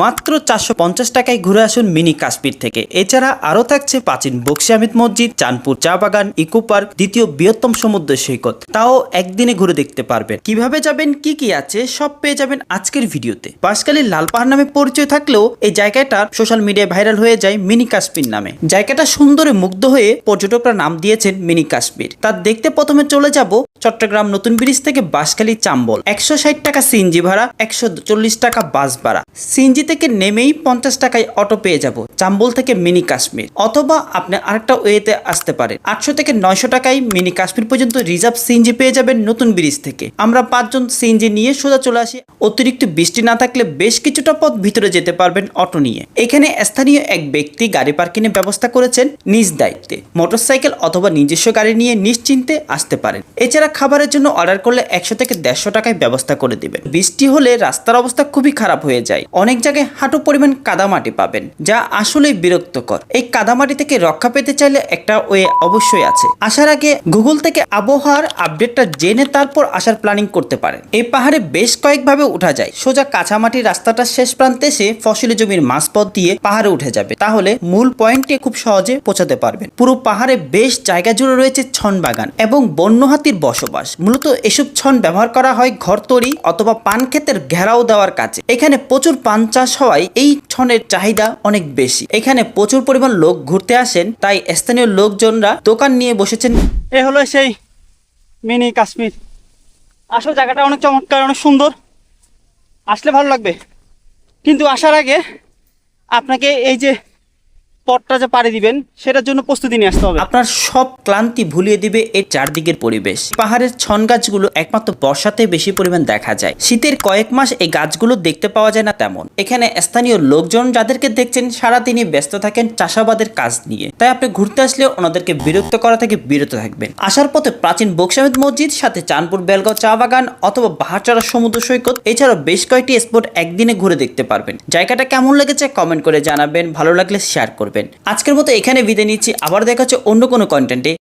মাত্র চারশো পঞ্চাশ টাকায় ঘুরে আসুন মিনি কাশ্মীর থেকে। এছাড়া আরও থাকছে প্রাচীন বক্সি আহমেদ মসজিদ, চাঁদপুর চা বাগান, ইকো পার্ক, দ্বিতীয় বৃহত্তম সমুদ্র সৈকত। তাও একদিনে ঘুরে দেখতে পারবেন। কীভাবে যাবেন, কি কি আছে, সব পেয়ে যাবেন আজকের ভিডিওতে। বাঁশখালীর লাল পাহাড় নামে পরিচয় থাকলেও এই জায়গাটা সোশ্যাল মিডিয়ায় ভাইরাল হয়ে যায় মিনি কাশ্মীর নামে। জায়গাটা সুন্দরে মুগ্ধ হয়ে পর্যটকরা নাম দিয়েছেন মিনি কাশ্মীর। তার দেখতে প্রথমে চলে যাব চট্টগ্রাম নতুন ব্রিজ থেকে বাঁশখালী চাম্বল। একশো ষাট টাকা সিএনজি ভাড়া, একশো চল্লিশ টাকা বাস ভাড়া। সিএনজি থেকে নেমেই পঞ্চাশ টাকায় অটো পেয়ে যাব। চাম্বল থেকে মিনি কাশ্মীর, অথবা আপনি আরেকটা ওয়েতে আসতে পারেন। আটশো থেকে নয়শো টাকায় মিনি কাশ্মীর পর্যন্ত রিজার্ভ সিএনজি পেয়ে যাবেন নতুন ব্রিজ থেকে। আমরা পাঁচজন সিএনজি নিয়ে সোজা চলে আসি। অতিরিক্ত বৃষ্টি না থাকলে বেশ কিছুটা পথ ভিতরে যেতে পারবেন অটো নিয়ে। এখানে স্থানীয় এক ব্যক্তি গাড়ি পার্কিংয়ের ব্যবস্থা করেছেন নিজ দায়িত্বে। মোটরসাইকেল অথবা নিজস্ব গাড়ি নিয়ে নিশ্চিন্তে আসতে পারেন। এছাড়া খাবারের জন্য অর্ডার করলে একশো থেকে দেড়শো টাকায় ব্যবস্থা করে দিবেন। বৃষ্টি হলে রাস্তার অবস্থা খুবই খারাপ হয়ে যায়। অনেক জায়গায় হাঁটু পরিমাণ কাদামাটি পাবেন, যা আসলেই বিরক্তকর। এই কাদামাটি থেকে রক্ষা পেতে চাইলে একটা ওয়ে অবশ্যই আছে। আসার আগে গুগল থেকে আবহাওয়ার আপডেটটা জেনে তারপর আসার প্ল্যানিং করতে পারেন এই পাহাড়ে বেশ কয়েকভাবে উঠা যায়। সোজা কাঁচামাটির রাস্তাটা শেষ প্রান্তে এসে ফসলি জমির মাঝপথ দিয়ে পাহাড়ে উঠে যাবে। তাহলে মূল পয়েন্টে খুব সহজে পৌঁছাতে পারবেন। পুরো পাহাড়ে বেশ জায়গা জুড়ে রয়েছে ছন বাগান এবং বন্য হাতির বসবাস। মূলত এসব ছন ব্যবহার করা হয় ঘর তৈরি অথবা পান ক্ষেতের ঘেরাও দেওয়ার কাজে। এখানে প্রচুর পান চাষ হওয়ায় এই ছনের চাহিদা অনেক বেশি। এখানে প্রচুর পরিমাণ লোক ঘুরতে আসেন, তাই স্থানীয় লোকজনরা দোকান নিয়ে বসেছেন। এ হলো সেই মিনি কাশ্মীর। আসলে জায়গাটা অনেক চমৎকার, অনেক সুন্দর। আসলে ভালো লাগবে। কিন্তু আসার আগে আপনাকে এই যে পথটা যে পাড়ি দিবেন, সেটার জন্য প্রস্তুতি নিয়ে আসতে হবে। আপনার সব ক্লান্তি ভুলিয়ে দিবে এর চারদিকের পরিবেশ। পাহাড়ের ছন গাছগুলো একমাত্র বর্ষাতে বেশি পরিমাণ দেখা যায়। শীতের কয়েক মাস এই গাছগুলো দেখতে পাওয়া যায় না তেমন। এখানে স্থানীয় লোকজন যাদেরকে দেখছেন সারাদিনই ব্যস্ত থাকেন চাষাবাদের কাজ নিয়ে। তাই আপনি ঘুরতে আসলে ওনাদেরকে বিরক্ত করা থেকে বিরত থাকবেন। আসার পথে প্রাচীন বক্সামেদ মসজিদ, সাথে চাঁদপুর বেলগাঁও চা বাগান অথবা বাহারচড়া সমুদ্র সৈকত, এছাড়াও বেশ কয়েকটি স্পট একদিনে ঘুরে দেখতে পারবেন। জায়গাটা কেমন লেগেছে কমেন্ট করে জানাবেন। ভালো লাগলে শেয়ার করবেন। আজকের মতো এখানে বিদায় নিচ্ছি। আবার দেখা হচ্ছে অন্য কোনো কন্টেন্টে